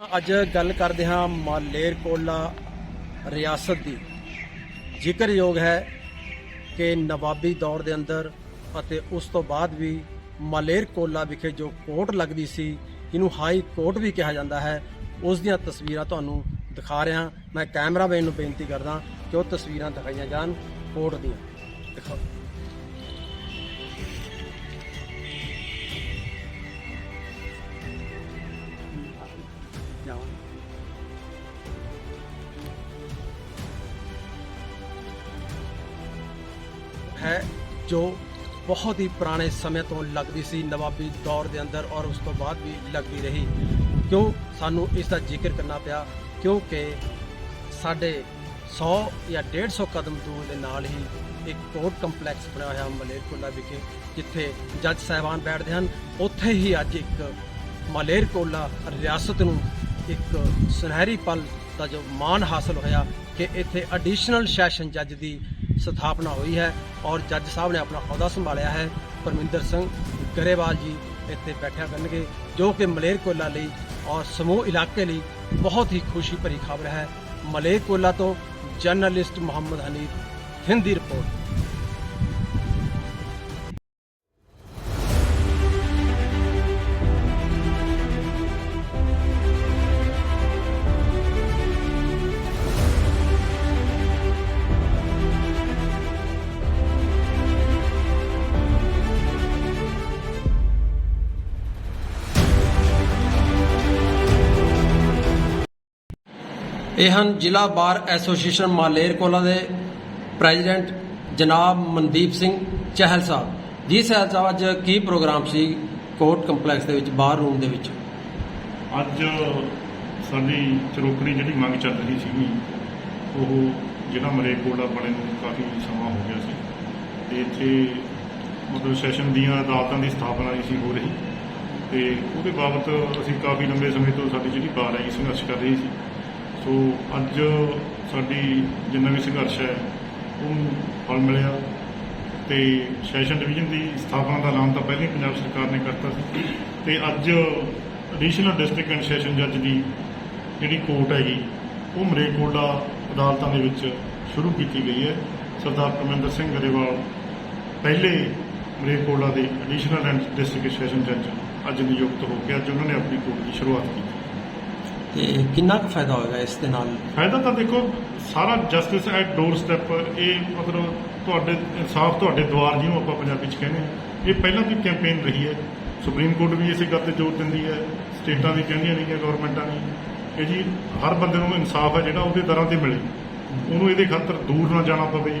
ਅੱਜ ਗੱਲ ਕਰਦੇ ਹਾਂ ਮਾਲੇਰਕੋਲਾ ਰਿਆਸਤ ਦੀ। ਜ਼ਿਕਰਯੋਗ ਹੈ ਕਿ ਨਵਾਬੀ ਦੌਰ ਦੇ ਅੰਦਰ ਅਤੇ ਉਸ ਤੋਂ ਬਾਅਦ ਵੀ ਮਾਲੇਰਕੋਲਾ ਵਿਖੇ ਜੋ ਕੋਰਟ ਲੱਗਦੀ ਸੀ, ਇਹਨੂੰ ਹਾਈ ਕੋਰਟ ਵੀ ਕਿਹਾ ਜਾਂਦਾ ਹੈ। ਉਸ ਦੀਆਂ ਤਸਵੀਰਾਂ ਤੁਹਾਨੂੰ ਦਿਖਾ ਰਿਹਾ ਮੈਂ ਕੈਮਰਾਮੈਨ ਨੂੰ ਬੇਨਤੀ ਕਰਦਾ ਕਿ ਉਹ ਤਸਵੀਰਾਂ ਦਿਖਾਈਆਂ ਜਾਣ, ਕੋਰਟ ਦੀਆਂ। ਦਿਖਾਓ। ਹੈ, ਜੋ ਬਹੁਤ ਹੀ ਪੁਰਾਣੇ ਸਮੇਂ ਤੋਂ ਲੱਗਦੀ ਸੀ ਨਵਾਬੀ ਦੌਰ ਦੇ ਅੰਦਰ ਔਰ ਉਸ ਤੋਂ ਬਾਅਦ ਵੀ ਲੱਗਦੀ ਰਹੀ। ਕਿਉਂ ਸਾਨੂੰ ਇਸ ਦਾ ਜ਼ਿਕਰ ਕਰਨਾ ਪਿਆ? ਕਿਉਂਕਿ ਸਾਡੇ 100 ਜਾਂ 150 ਕਦਮ ਦੂਰ ਦੇ ਨਾਲ ਹੀ ਇੱਕ ਕੋਰਟ ਕੰਪਲੈਕਸ ਬਣਿਆ ਹੋਇਆ ਮਲੇਰਕੋਲਾ ਵਿਖੇ, ਜਿੱਥੇ ਜੱਜ ਸਾਹਿਬਾਨ ਬੈਠਦੇ ਹਨ। ਉੱਥੇ ਹੀ ਅੱਜ ਇੱਕ ਮਲੇਰਕੋਲਾ ਰਿਆਸਤ ਨੂੰ ਇੱਕ ਸੁਨਹਿਰੀ ਪਲ ਦਾ ਜੋ ਮਾਣ ਹਾਸਲ ਹੋਇਆ ਕਿ ਇੱਥੇ ਐਡੀਸ਼ਨਲ ਸੈਸ਼ਨ ਜੱਜ ਦੀ ਸਥਾਪਨਾ ਹੋਈ ਹੈ ਔਰ ਜੱਜ ਸਾਹਿਬ ਨੇ ਆਪਣਾ ਅਹੁਦਾ ਸੰਭਾਲਿਆ ਹੈ। ਪਰਮਿੰਦਰ ਸਿੰਘ ਗਰੇਵਾਲ ਜੀ ਇੱਥੇ ਬੈਠਿਆ ਕਰਨਗੇ, ਜੋ ਕਿ ਮਲੇਰਕੋਲਾ ਲਈ ਔਰ ਸਮੂਹ ਇਲਾਕੇ ਲਈ ਬਹੁਤ ਹੀ ਖੁਸ਼ੀ ਭਰੀ ਖਬਰ ਹੈ। ਮਲੇਰਕੋਲਾ ਤੋਂ ਜਰਨਲਿਸਟ ਮੁਹੰਮਦ ਹਨੀਫ, ਹਿੰਦੀ ਰਿਪੋਰਟ। ਇਹ ਹਨ ਜ਼ਿਲ੍ਹਾ ਬਾਰ ਐਸੋਸੀਏਸ਼ਨ ਮਾਲੇਰਕੋਲਾ ਦੇ ਪ੍ਰੈਜ਼ੀਡੈਂਟ ਜਨਾਬ ਮਨਦੀਪ ਸਿੰਘ ਚਹਿਲ ਸਾਹਿਬ। ਜੀ ਸਹਿਲ ਸਾਹਿਬ, ਅੱਜ ਕੀ ਪ੍ਰੋਗਰਾਮ ਸੀ ਕੋਰਟ ਕੰਪਲੈਕਸ ਦੇ ਵਿੱਚ, ਬਾਰ ਰੂਮ ਦੇ ਵਿੱਚ? ਅੱਜ ਸਾਡੀ ਚਰੋਕੜੀ ਜਿਹੜੀ ਮੰਗ ਚੱਲ ਰਹੀ ਸੀਗੀ, ਉਹ ਜਿਹੜਾ ਮਰੇਕੋਟਲਾ ਬਣੇ ਨੂੰ ਕਾਫੀ ਸਮਾਂ ਹੋ ਗਿਆ ਸੀ। ਤੇ ਇੱਥੇ ਮਤਲਬ ਸੈਸ਼ਨ ਦੀਆਂ ਅਦਾਲਤਾਂ ਦੀ ਸਥਾਪਨਾ ਨਹੀਂ ਸੀ ਹੋ ਰਹੀ। ਤੇ ਉਹਦੇ ਬਾਬਤ ਅਸੀਂ ਕਾਫੀ ਲੰਬੇ ਸਮੇਂ ਤੋਂ ਸਾਡੀ ਜਿਹੜੀ ਬਾਰ ਹੈ ਸੰਘਰਸ਼ ਕਰ ਰਹੀ ਸੀ। ਸੋ ਅੱਜ ਸਾਡੀ ਜਿੰਨਾ ਵੀ ਸੰਘਰਸ਼ ਹੈ, ਉਹਨੂੰ ਫਲ ਮਿਲਿਆ ਤੇ ਸੈਸ਼ਨ ਡਿਵੀਜ਼ਨ ਦੀ ਸਥਾਪਨਾ ਦਾ ਐਲਾਨ ਤਾਂ ਪਹਿਲਾਂ ਹੀ ਪੰਜਾਬ ਸਰਕਾਰ ਨੇ ਕਰਤਾ ਸੀ ਤੇ ਅੱਜ ਐਡੀਸ਼ਨਲ ਡਿਸਟ੍ਰਿਕਟ ਐਂਡ ਸੈਸ਼ਨ ਜੱਜ ਦੀ ਜਿਹੜੀ ਕੋਰਟ ਹੈਗੀ, ਉਹ ਮਰੇਕੋਟਲਾ ਅਦਾਲਤਾਂ ਦੇ ਵਿੱਚ ਸ਼ੁਰੂ ਕੀਤੀ ਗਈ ਹੈ। ਸਰਦਾਰ ਪਰਮਿੰਦਰ ਸਿੰਘ ਗਰੇਵਾਲ ਪਹਿਲੇ ਮਰੇਕੋਟਲਾ ਦੇ ਐਡੀਸ਼ਨਲ ਐਂਡ ਡਿਸਟ੍ਰਿਕਟ ਸੈਸ਼ਨ ਜੱਜ ਅੱਜ ਨਿਯੁਕਤ ਹੋ ਕੇ ਅੱਜ ਉਹਨਾਂ ਨੇ ਆਪਣੀ ਕੋਰਟ ਦੀ ਸ਼ੁਰੂਆਤ ਕੀਤੀ। ਤੇ ਕਿੰਨਾ ਕੁ ਫਾਇਦਾ ਹੋਏਗਾ ਇਸ ਦੇ ਨਾਲ? ਫਾਇਦਾ ਤਾਂ ਦੇਖੋ, ਸਾਰਾ ਜਸਟਿਸ ਐਟ ਡੋਰ ਸਟੈਪ ਇਹ ਮਤਲਬ ਤੁਹਾਡੇ, ਇਨਸਾਫ ਤੁਹਾਡੇ ਦੁਆਰ ਜਿਹਨੂੰ ਆਪਾਂ ਪੰਜਾਬੀ ਚ ਕਹਿੰਦੇ ਹਾਂ। ਇਹ ਪਹਿਲਾਂ ਦੀ ਕੈਂਪੇਨ ਰਹੀ ਹੈ। ਸੁਪਰੀਮ ਕੋਰਟ ਵੀ ਇਸੇ ਗੱਲ ਤੇ ਜ਼ੋਰ ਦਿੰਦੀ ਹੈ। ਸਟੇਟਾਂ ਵੀ ਕਹਿੰਦੀਆਂ ਨੇ ਕਿ ਗਵਰਨਮੈਂਟਾਂ ਨੇ ਕਿ ਜੀ ਹਰ ਬੰਦੇ ਨੂੰ ਇਨਸਾਫ ਹੈ ਜਿਹੜਾ ਉਹਦੇ ਦਰਾਂ ਤੇ ਮਿਲੇ। ਉਹਨੂੰ ਇਹਦੇ ਖਾਤਰ ਦੂਰ ਨਾ ਜਾਣਾ ਪਵੇ।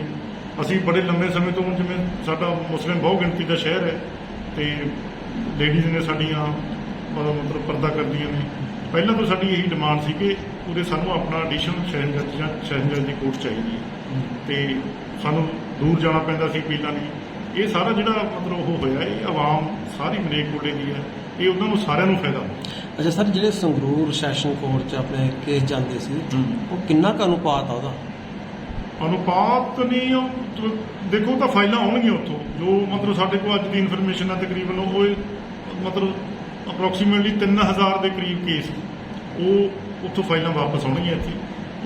ਅਸੀਂ ਬੜੇ ਲੰਬੇ ਸਮੇਂ ਤੋਂ ਜਿਵੇਂ ਸਾਡਾ ਮੁਸਲਿਮ ਬਹੁ ਗਿਣਤੀ ਦਾ ਸ਼ਹਿਰ ਹੈ ਤੇ ਲੇਡੀਜ਼ ਨੇ ਸਾਡੀਆਂ ਮਤਲਬ ਪਰਦਾ ਕਰਦੀਆਂ ਨੇ। ਪਹਿਲਾਂ ਤੋਂ ਸਾਡੀ ਇਹੀ ਡਿਮਾਂਡ ਸੀ ਕਿ ਉਹਦੇ ਸਾਨੂੰ ਆਪਣਾ ਐਡੀਸ਼ਨਲ ਸੈਸ਼ਨ ਜੱਜ ਜਾਂ ਸੈਸ਼ਨ ਜੱਜ ਦੀ ਕੋਰਟ ਚਾਹੀਦੀ ਹੈ। ਤੇ ਸਾਨੂੰ ਦੂਰ ਜਾਣਾ ਪੈਂਦਾ ਸੀ ਅਪੀਲਾਂ ਲਈ। ਇਹ ਸਾਰਾ ਜਿਹੜਾ ਮਤਲਬ ਉਹ ਹੋਇਆ ਇਹ ਆਵਾਮ ਸਾਰੀ ਮਲੇਕੋਟਲੇ ਦੀ ਹੈ। ਇਹ ਉਹਨਾਂ ਨੂੰ ਸਾਰਿਆਂ ਨੂੰ ਫਾਇਦਾ ਅੱਛਾ ਸਰ ਜਿਹੜੇ ਸੰਗਰੂਰ ਸੈਸ਼ਨ ਕੋਰਟ 'ਚ ਆਪਣੇ ਕੇਸ ਜਾਂਦੇ ਸੀ ਉਹ ਕਿੰਨਾ ਕੁ ਅਨੁਪਾਤ ਆ ਉਹਦਾ? ਅਨੁਪਾਤ ਨਹੀਂ ਉਹ ਦੇਖੋ ਤਾਂ ਫਾਈਲਾਂ ਆਉਣਗੀਆਂ ਉੱਥੋਂ। ਜੋ ਮਤਲਬ ਸਾਡੇ ਕੋਲ ਅੱਜ ਦੀ ਇਨਫੋਰਮੇਸ਼ਨ ਹੈ ਤਕਰੀਬਨ ਉਹ ਮਤਲਬ ਅਪਰੋਕਸੀਮੇਟਲੀ 3000 ਦੇ ਕਰੀਬ ਕੇਸ ਉਹ ਉੱਥੋਂ ਫਾਈਲਾਂ ਵਾਪਸ ਆਉਣਗੀਆਂ ਇੱਥੇ।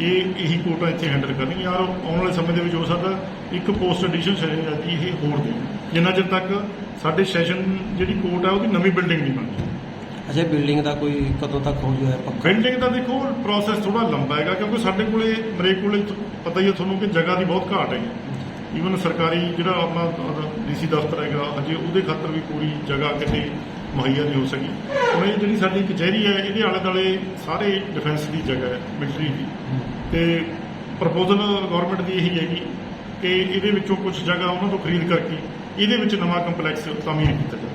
ਇਹ ਇਹੀ ਕੋਟਾ ਇੱਥੇ ਹੈਂਡਲ ਕਰਨਗੀਆਂ। ਔਰ ਆਉਣ ਵਾਲੇ ਸਮੇਂ ਦੇ ਵਿੱਚ ਹੋ ਸਕਦਾ ਇੱਕ ਪੋਸਟ ਐਡੀਸ਼ਨ ਸੈਸ਼ਨ ਜਾਂਦੀ ਇਹ ਹੋਰ ਦੇ। ਜਿੰਨਾ ਚਿਰ ਤੱਕ ਸਾਡੇ ਸੈਸ਼ਨ ਜਿਹੜੀ ਕੋਰਟ ਹੈ ਉਹਦੀ ਨਵੀਂ ਬਿਲਡਿੰਗ ਨਹੀਂ ਬਣਦੀ। ਅੱਛਾ ਬਿਲਡਿੰਗ ਦਾ ਕੋਈ ਕਦੋਂ ਤੱਕ ਹੋ ਜਾਏ ਪੱਕਾ? ਬਿਲਡਿੰਗ ਦਾ ਦੇਖੋ ਪ੍ਰੋਸੈਸ ਥੋੜਾ ਲੰਬਾ ਹੈਗਾ ਕਿਉਂਕਿ ਸਾਡੇ ਕੋਲੇ ਮਰੇ ਕੋਲੇ ਪਤਾ ਹੀ ਹੈ ਤੁਹਾਨੂੰ ਕਿ ਜਗ੍ਹਾ ਦੀ ਬਹੁਤ ਘਾਟ ਹੈਗੀ। ਈਵਨ ਸਰਕਾਰੀ ਜਿਹੜਾ ਆਪਣਾ ਡੀਸੀ ਦਫ਼ਤਰ ਹੈਗਾ ਅਜੇ ਉਹਦੇ ਖਾਤਰ ਵੀ ਪੂਰੀ ਜਗ੍ਹਾ ਕਿਤੇ ਮੁਹੱਈਆ ਨਹੀਂ ਹੋ ਸਕੀ। ਹੁਣ ਇਹ ਜਿਹੜੀ ਸਾਡੀ ਕਚਹਿਰੀ ਹੈ ਇਹਦੇ ਆਲੇ ਦੁਆਲੇ ਸਾਰੇ ਡਿਫੈਂਸ ਦੀ ਜਗ੍ਹਾ ਹੈ ਮਿਲਟਰੀ ਦੀ। ਤੇ ਪ੍ਰਪੋਜ਼ਲ ਗਵਰਨਮੈਂਟ ਦੀ ਇਹੀ ਹੈਗੀ ਕਿ ਇਹਦੇ ਵਿੱਚੋਂ ਕੁਝ ਜਗ੍ਹਾ ਉਹਨਾਂ ਤੋਂ ਖਰੀਦ ਕਰਕੇ ਇਹਦੇ ਵਿੱਚ ਨਵਾਂ ਕੰਪਲੈਕਸ ਤਾਮੀਰ ਕੀਤਾ ਜਾਵੇ।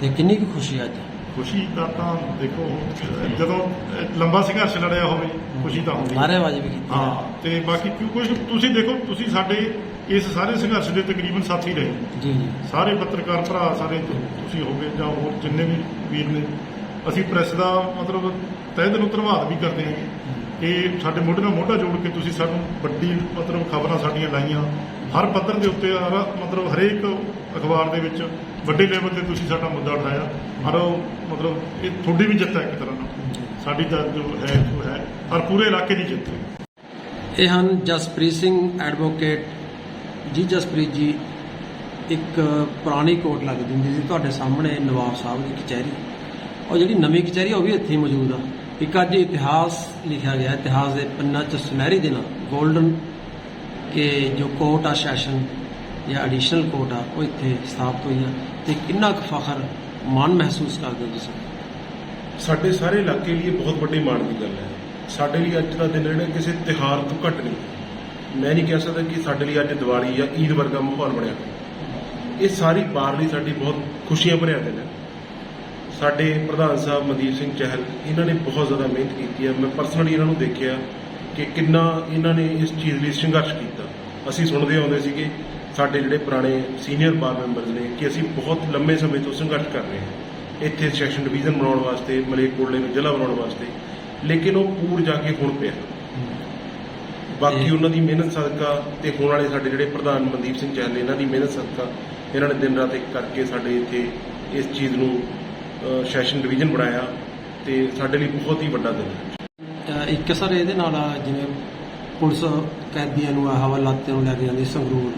ਤੇ ਕਿੰਨੀ ਕੁ ਖੁਸ਼ੀ ਅੱਜ? ਖੁਸ਼ੀ ਦਾ ਤਾਂ ਦੇਖੋ ਜਦੋਂ ਲੰਬਾ ਸੰਘਰਸ਼ ਲੜਿਆ ਹੋਵੇ ਖੁਸ਼ੀ ਤਾਂ ਹੁੰਦੀ ਹੈ। ਨਾਅਰੇਬਾਜ਼ੀ ਵੀ ਕੀਤੀ ਹਾਂ ਤੇ ਬਾਕੀ ਕਿਉਂ ਕੁਝ ਤੁਸੀਂ ਦੇਖੋ ਤੁਸੀਂ ਸਾਡੇ ਇਸ ਸਾਰੇ ਸੰਘਰਸ਼ ਦੇ ਤਕਰੀਬਨ ਸਾਥੀ ਰਹੇ। ਜੀ ਸਾਰੇ ਪੱਤਰਕਾਰ ਭਰਾ ਸਾਰੇ ਤੁ- ਤੁਸੀਂ ਹੋਗੇ ਜਾਂ ਹੋਰ ਜਿੰਨੇ ਵੀ ਵੀਰ ਨੇ ਅਸੀਂ ਪ੍ਰੈਸ ਦਾ ਮਤਲਬ ਤਹਿ ਦਿਲੋਂ ਧੰਨਵਾਦ ਵੀ ਕਰਦੇ ਹਾਂ ਕਿ ਸਾਡੇ ਮੋਢੇ ਨਾਲ ਮੋਢਾ ਜੋੜ ਕੇ ਤੁਸੀਂ ਸਾਨੂੰ ਵੱਡੀ ਮਤਲਬ ਖਬਰਾਂ ਸਾਡੀਆਂ ਲਾਈਆਂ। ਹਰ ਪੱਧਰ ਦੇ ਉੱਤੇ ਹਰ ਮਤਲਬ ਹਰੇਕ ਅਖਬਾਰ ਦੇ ਵਿੱਚ ਵੱਡੇ ਲੈਵਲ ਤੇ ਤੁਸੀਂ ਸਾਡਾ ਮੁੱਦਾ ਉਠਾਇਆ। ਹਰ ਮਤਲਬ ਇਹ ਤੁਹਾਡੀ ਵੀ ਜਿੱਤ ਹੈ ਇੱਕ ਤਰ੍ਹਾਂ ਨਾਲ। ਸਾਡੀ ਤਾਂ ਜੋ ਹੈ ਜੋ ਹੈ ਪਰ ਪੂਰੇ ਇਲਾਕੇ ਦੀ ਜਿੱਤ ਹੈ। ਇਹ ਹਨ ਜਸਪ੍ਰੀਤ ਸਿੰਘ ਐਡਵੋਕੇਟ ਜੀ ਜਸਪ੍ਰੀਤ ਜੀ, ਇੱਕ ਪੁਰਾਣੀ ਕੋਰਟ ਲੱਗਦੀ ਹੁੰਦੀ ਸੀ ਤੁਹਾਡੇ ਸਾਹਮਣੇ ਨਵਾਬ ਸਾਹਿਬ ਦੀ ਕਚਹਿਰੀ। ਔਰ ਜਿਹੜੀ ਨਵੀਂ ਕਚਹਿਰੀ ਉਹ ਵੀ ਇੱਥੇ ਹੀ ਮੌਜੂਦ ਆ। ਇੱਕ ਅੱਜ ਇਤਿਹਾਸ ਲਿਖਿਆ ਗਿਆ, ਇਤਿਹਾਸ ਦੇ ਪੰਨਾ 'ਚ ਸੁਨਹਿਰੀ ਦਿਨ 골ਡਨ ਕਿ ਜੋ ਕੋਰਟ ਆ ਸੈਸ਼ਨ ਜਾਂ ਐਡੀਸ਼ਨਲ ਕੋਰਟ ਆ, ਉਹ ਇੱਥੇ ਸਥਾਪਿਤ ਹੋਈ ਆ। ਤੇ ਕਿੰਨਾ ਕੁ ਫਖਰ, ਮਾਣ ਮਹਿਸੂਸ ਕਰਦੇ ਹੋ ਤੁਸੀਂ? ਸਾਡੇ ਸਾਰੇ ਇਲਾਕੇ ਲਈ ਬਹੁਤ ਵੱਡੀ ਮਾਣ ਦੀ ਗੱਲ ਹੈ। ਸਾਡੇ ਲਈ ਅੱਜ ਦਾ ਦਿਨ ਜਿਹੜਾ ਕਿਸੇ ਤਿਉਹਾਰ ਤੋਂ ਘੱਟ ਨਹੀਂ। ਮੈਂ ਨਹੀਂ ਕਹਿ ਸਕਦਾ ਕਿ ਸਾਡੇ ਲਈ ਅੱਜ ਦੀਵਾਲੀ ਜਾਂ ਈਦ ਵਰਗਾ ਮਾਹੌਲ ਬਣਿਆ। ਇਹ ਸਾਰੀ ਬਾਰ ਲਈ ਸਾਡੀ ਬਹੁਤ ਖੁਸ਼ੀਆਂ ਭਰਿਆ ਦਿਨ ਹੈ। ਸਾਡੇ ਪ੍ਰਧਾਨ ਸਾਹਿਬ ਮਨਦੀਪ ਸਿੰਘ ਚਹਿਲ, ਇਹਨਾਂ ਨੇ ਬਹੁਤ ਜ਼ਿਆਦਾ ਮਿਹਨਤ ਕੀਤੀ ਹੈ। ਮੈਂ ਪਰਸਨਲੀ ਇਹਨਾਂ ਨੂੰ ਦੇਖਿਆ ਕਿ ਕਿੰਨਾ ਇਹਨਾਂ ਨੇ ਇਸ ਚੀਜ਼ ਲਈ ਸੰਘਰਸ਼ ਕੀਤਾ। ਅਸੀਂ ਸੁਣਦੇ ਆਉਂਦੇ ਸੀਗੇ, ਸਾਡੇ ਜਿਹੜੇ ਪੁਰਾਣੇ ਸੀਨੀਅਰ ਬਾਰ ਮੈਂਬਰਸ ਨੇ ਕਿ ਅਸੀਂ ਬਹੁਤ ਲੰਮੇ ਸਮੇਂ ਤੋਂ ਸੰਘਰਸ਼ ਕਰ ਰਹੇ ਹਾਂ। ਇੱਥੇ ਸੈਸ਼ਨ ਡਿਵੀਜ਼ਨ ਬਣਾਉਣ ਵਾਸਤੇ, ਮਲੇਰਕੋਟਲੇ ਨੂੰ ਜ਼ਿਲ੍ਹਾ ਬਣਾਉਣ ਵਾਸਤੇ। ਲੇਕਿਨ ਉਹ ਪੂਰ ਜਾ ਕੇ ਹੁਣ ਪਿਆ। ਬਾਕੀ ਉਹਨਾਂ ਦੀ ਮਿਹਨਤ ਸਦਕਾ ਤੇ ਹੋਣ ਵਾਲੇ ਸਾਡੇ ਜਿਹੜੇ ਪ੍ਰਧਾਨ ਮਨਦੀਪ ਸਿੰਘ ਚਹਿਲ ਨੇ ਇਹਨਾਂ ਦੀ ਮਿਹਨਤ ਸਦਕਾ ਇਹਨਾਂ ਨੇ ਦਿਨ ਰਾਤ ਇੱਕ ਕਰਕੇ ਸਾਡੇ ਇੱਥੇ ਇਸ ਚੀਜ਼ ਨੂੰ ਸੈਸ਼ਨ ਡਿਵੀਜ਼ਨ ਬਣਾਇਆ ਤੇ ਸਾਡੇ ਲਈ ਬਹੁਤ ਹੀ ਵੱਡਾ ਦਿਨ ਹੈ। ਇੱਕ ਸਰ ਇਹਦੇ ਨਾਲ ਜਿਵੇਂ ਪੁਲਿਸ ਕੈਦੀਆਂ ਨੂੰ ਹਵਾਲਾਤੇ ਨੂੰ ਲੈ ਕੇ ਜਾਂਦੀ ਸੰਗਰੂਰ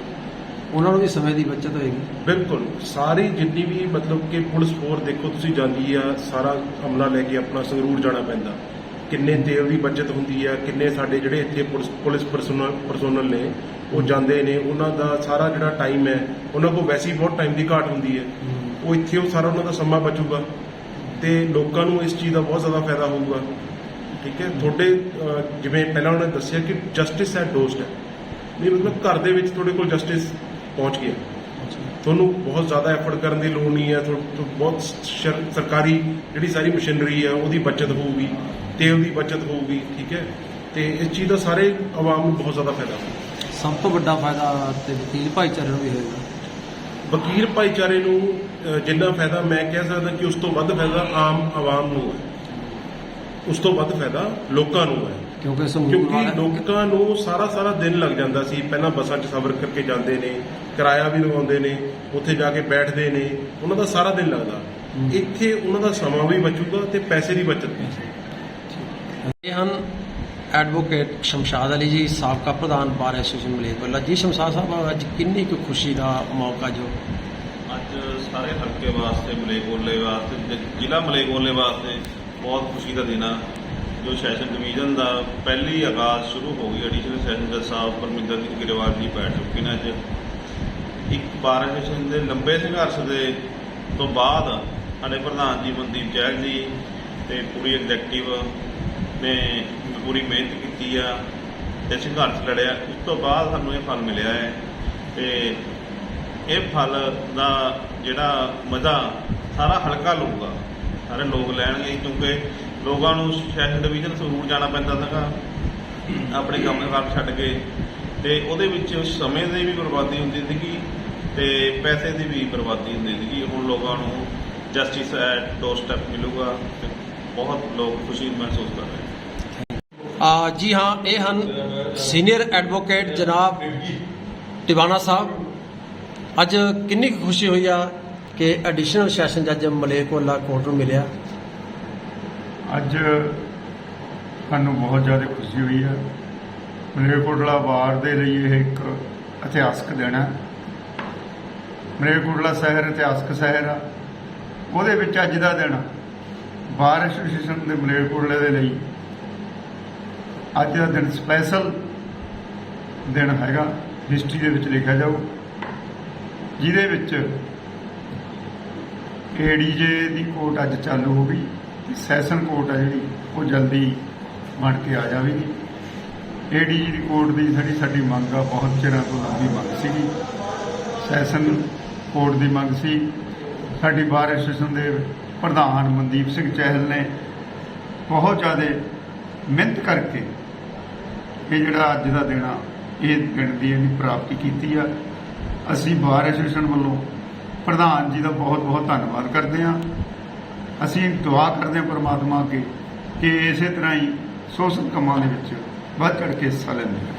ਉਹਨਾਂ ਨੂੰ ਵੀ ਸਮੇਂ ਦੀ ਬਚਤ ਹੋਏਗੀ? ਬਿਲਕੁਲ। ਸਾਰੀ ਜਿੰਨੀ ਵੀ ਮਤਲਬ ਕਿ ਪੁਲਿਸ ਫੋਰ ਦੇਖੋ ਤੁਸੀਂ ਜਾਂਦੀ ਆ ਸਾਰਾ ਅਮਲਾ ਲੈ ਕੇ ਆਪਣਾ ਸੰਗਰੂਰ ਜਾਣਾ ਪੈਂਦਾ। ਕਿੰਨੇ ਤੇਲ ਦੀ ਬਚਤ ਹੁੰਦੀ ਆ, ਕਿੰਨੇ ਸਾਡੇ ਜਿਹੜੇ ਇੱਥੇ ਪੁਲਿਸ ਪੁਲਿਸ ਪਰਸੋਨਲ ਨੇ, ਉਹ ਜਾਂਦੇ ਨੇ, ਉਹਨਾਂ ਦਾ ਸਾਰਾ ਜਿਹੜਾ ਟਾਈਮ ਹੈ, ਉਹਨਾਂ ਕੋਲ ਵੈਸੇ ਹੀ ਬਹੁਤ ਟਾਈਮ ਦੀ ਘਾਟ ਹੁੰਦੀ ਹੈ। ਉਹ ਇੱਥੇ ਉਹ ਸਾਰਾ ਉਹਨਾਂ ਦਾ ਸਮਾਂ ਬਚੂਗਾ ਤੇ ਲੋਕਾਂ ਨੂੰ ਇਸ ਚੀਜ਼ ਦਾ ਬਹੁਤ ਜ਼ਿਆਦਾ ਫਾਇਦਾ ਹੋਊਗਾ। ਠੀਕ ਹੈ? ਤੁਹਾਡੇ ਜਿਵੇਂ ਪਹਿਲਾਂ ਉਹਨਾਂ ਨੇ ਦੱਸਿਆ ਕਿ ਜਸਟਿਸ ਐਟ ਡੋਸਟ ਹੈ। ਨਹੀਂ, ਮਤਲਬ ਘਰ ਦੇ ਵਿੱਚ ਤੁਹਾਡੇ ਕੋਲ ਜਸਟਿਸ ਪਹੁੰਚ ਗਿਆ। ਤੁਹਾਨੂੰ ਬਹੁਤ ਜ਼ਿਆਦਾ ਐਫਰਟ ਕਰਨ ਦੀ ਲੋੜ ਨਹੀਂ ਹੈ, ਤੁਹਾ- ਬਹੁਤ ਸਰਕਾਰੀ ਜਿਹੜੀ ਸਾਰੀ ਮਸ਼ੀਨਰੀ ਹੈ, ਉਹਦੀ ਬਚਤ ਹੋਊਗੀ। ਤੇਲ ਦੀ ਬਚਤ ਹੋਊਗੀ ਠੀਕ ਹੈ? ਤੇ ਇਸ ਚੀਜ਼ ਦਾ ਸਾਰੇ ਆਵਾਮ ਨੂੰ ਬਹੁਤ ਜ਼ਿਆਦਾ ਫਾਇਦਾ ਹੋਊਗਾ। ਸਭ ਤੋਂ ਵੱਡਾ ਫਾਇਦਾ ਤੇ ਵਕੀਲ ਭਾਈਚਾਰੇ ਨੂੰ ਵੀ ਹੋਏਗਾ। ਵਕੀਲ ਭਾਈਚਾਰੇ ਨੂੰ ਜਿੰਨਾ ਫਾਇਦਾ ਮੈਂ ਕਹਿ ਸਕਦਾ ਕਿ ਉਸ ਤੋਂ ਵੱਧ ਫਾਇਦਾ ਆਮ ਆਵਾਮ ਨੂੰ ਹੈ ਉਸ ਤੋਂ ਵੱਧ ਫਾਇਦਾ ਲੋਕਾਂ ਨੂੰ ਹੈ ਕਿਉਂਕਿ ਕਿਉਂਕਿ ਲੋਕਾਂ ਨੂੰ ਸਾਰਾ ਸਾਰਾ ਦਿਨ ਲੱਗ ਜਾਂਦਾ ਸੀ। ਪਹਿਲਾਂ ਬੱਸਾਂ 'ਚ ਸਫ਼ਰ ਕਰਕੇ ਜਾਂਦੇ ਨੇ ਕਿਰਾਇਆ ਵੀ ਲਗਾਉਂਦੇ ਨੇ ਉੱਥੇ ਜਾ ਕੇ ਬੈਠਦੇ ਨੇ। ਉਹਨਾਂ ਦਾ ਸਾਰਾ ਦਿਨ ਲੱਗਦਾ। ਇੱਥੇ ਉਹਨਾਂ ਦਾ ਸਮਾਂ ਵੀ ਬਚੂਗਾ ਤੇ ਪੈਸੇ ਦੀ ਬਚਤ ਵੀ। ਇਹ ਹਨ ਐਡਵੋਕੇਟ ਸ਼ਮਸ਼ਾਦ ਅਲੀ ਜੀ, ਸਾਬਕਾ ਪ੍ਰਧਾਨ ਬਾਰ ਐਸੋਸੀਏਸ਼ਨ ਮਲੇਰਕੋਟਲਾ ਜੀ, ਸ਼ਮਸ਼ਾਦ ਸਾਹਿਬ ਅੱਜ ਕਿੰਨੀ ਕੁ ਖੁਸ਼ੀ ਦਾ ਮੌਕਾ ਜੋ? ਅੱਜ ਸਾਰੇ ਹਲਕੇ ਵਾਸਤੇ ਮਲੇਕੋਲੇ ਵਾਸਤੇ, ਤੇ ਜ਼ਿਲ੍ਹਾ ਮਲੇਕੋਲੇ ਵਾਸਤੇ ਬਹੁਤ ਖੁਸ਼ੀ ਦਾ ਦਿਨ ਆ। ਜੋ ਸੈਸ਼ਨ ਡਿਵੀਜ਼ਨ ਦਾ ਪਹਿਲੀ ਆਗਾਜ਼ ਸ਼ੁਰੂ ਹੋ ਗਈ ਐਡੀਸ਼ਨਲ ਸੈਸ਼ਨ ਜੱਜ ਸਾਹਿਬ ਪਰਮਿੰਦਰ ਸਿੰਘ ਗਰੇਵਾਲ ਜੀ ਬੈਠ ਚੁੱਕੇ ਨੇ ਅੱਜ। ਇੱਕ ਬਾਰ ਐਸੋਸੀਏਸ਼ਨ ਦੇ ਲੰਬੇ ਸੰਘਰਸ਼ ਦੇ ਤੋਂ ਬਾਅਦ ਸਾਡੇ ਪ੍ਰਧਾਨ ਜੀ ਮਨਦੀਪ ਚਹਿਲ ਜੀ ਤੇ ਪੂਰੀ ਐਗਜ਼ੈਕਟਿਵ ਨੇ ਪੂਰੀ ਮਿਹਨਤ ਕੀਤੀ ਆ ਤੇ ਸੰਘਰਸ਼ ਲੜਿਆ। ਉਸ ਤੋਂ ਬਾਅਦ ਸਾਨੂੰ ਇਹ ਫਲ ਮਿਲਿਆ ਹੈ ਤੇ ਇਹ ਫਲ ਦਾ ਜਿਹੜਾ ਮਜ਼ਾ ਸਾਰਾ ਹਲਕਾ ਲਊਗਾ। ਸਾਰੇ ਲੋਕ ਲੈਣਗੇ ਕਿਉਂਕਿ ਲੋਕਾਂ ਨੂੰ ਸੈਸ਼ਨ ਡਿਵੀਜ਼ਨ ਸੰਗਰੂਰ ਜਾਣਾ ਪੈਂਦਾ ਸੀਗਾ। ਆਪਣੇ ਕੰਮ ਕਾਰ ਛੱਡ ਕੇ ਤੇ ਉਹਦੇ ਵਿੱਚ ਸਮੇਂ ਦੀ ਵੀ ਬਰਬਾਦੀ ਹੁੰਦੀ ਸੀਗੀ ਤੇ ਪੈਸੇ ਦੀ ਵੀ ਬਰਬਾਦੀ ਹੁੰਦੀ ਸੀਗੀ। ਹੁਣ ਲੋਕਾਂ ਨੂੰ ਜਸਟਿਸ ਐਟ ਡੋਰ ਸਟੈਪ ਮਿਲੂਗਾ ਬਹੁਤ ਲੋਕ ਖੁਸ਼ੀ ਮਹਿਸੂਸ ਕਰ ਰਹੇ ਨੇ। ਆ ਜੀ ਹਾਂ ਇਹ ਹਨ ਸੀਨੀਅਰ ਐਡਵੋਕੇਟ ਜਨਾਬ ਟਿਵਾਣਾ ਸਾਹਿਬ। ਅੱਜ ਕਿੰਨੀ ਕੁ ਖੁਸ਼ੀ ਹੋਈ ਆ ਕਿ ਐਡੀਸ਼ਨਲ ਸੈਸ਼ਨ ਜੱਜ ਮਲੇਰਕੋਟਲਾ ਕੋਰਟ ਨੂੰ ਮਿਲਿਆ। ਅੱਜ ਸਾਨੂੰ ਬਹੁਤ ਜ਼ਿਆਦਾ ਖੁਸ਼ੀ ਹੋਈ ਹੈ ਮਲੇਰਕੋਟਲਾ ਵਾਰ ਦੇ ਲਈ ਇਹ ਇੱਕ ਇਤਿਹਾਸਕ ਦਿਨ ਹੈ ਮਲੇਰਕੋਟਲਾ ਸ਼ਹਿਰ ਇਤਿਹਾਸਕ ਸ਼ਹਿਰ ਆ। ਉਹਦੇ ਵਿੱਚ ਅੱਜ ਦਾ ਦਿਨ ਬਾਰ ਐਸੋਸੀਏਸ਼ਨ ਦੇ ਮਲੇਰਕੋਟਲੇ ਦੇ ਲਈ ਅੱਜ ਦਾ ਦਿਨ ਸਪੈਸ਼ਲ ਦਿਨ ਹੈਗਾ ਹਿਸਟਰੀ ਦੇ ਵਿੱਚ ਲਿਖਿਆ ਜਾਊ, ਜਿਹਦੇ ਵਿੱਚ ਏਡੀਜੇ ਦੀ ਕੋਰਟ ਅੱਜ ਚਾਲੂ ਹੋ ਗਈ ਸੈਸ਼ਨ ਕੋਰਟ ਆ ਜਿਹੜੀ, ਉਹ ਜਲਦੀ ਬਣ ਕੇ ਆ ਜਾਵੇਗੀ। ਏਡੀਜੀ ਦੀ ਕੋਰਟ ਦੀ ਸਾਡੀ ਸਾਡੀ ਮੰਗ ਆ, ਬਹੁਤ ਚਿਰਾਂ ਤੋਂ ਲੰਬੀ ਮੰਗ ਸੀਗੀ। ਸੈਸ਼ਨ ਕੋਰਟ ਦੀ ਮੰਗ ਸੀ। ਸਾਡੀ ਬਾਰ ਐਸੋਸੀਏਸ਼ਨ ਦੇ ਪ੍ਰਧਾਨ ਮਨਦੀਪ ਸਿੰਘ ਚਹਿਲ ਨੇ ਬਹੁਤ ਜ਼ਿਆਦਾ ਮਿਹਨਤ ਕਰਕੇ ਇਹ ਜਿਹੜਾ ਅੱਜ ਦਾ ਦਿਨ ਆ, ਇਹ ਦਿਨ ਦੀ ਇਹਦੀ ਪ੍ਰਾਪਤੀ ਕੀਤੀ ਆ। ਅਸੀਂ ਬਾਰ ਐਸੋਸੀਏਸ਼ਨ ਵੱਲੋਂ ਪ੍ਰਧਾਨ ਜੀ ਦਾ ਬਹੁਤ ਬਹੁਤ ਧੰਨਵਾਦ ਕਰਦੇ ਹਾਂ। ਅਸੀਂ ਦੁਆ ਕਰਦੇ ਹਾਂ ਪਰਮਾਤਮਾ ਅੱਗੇ ਕਿ ਇਸੇ ਤਰ੍ਹਾਂ ਹੀ ਸੋਸ਼ਲ ਕੰਮਾਂ ਦੇ ਵਿੱਚ ਵੱਧ ਚੜ ਕੇ ਹਿੱਸਾ ਲੈਂਦੇ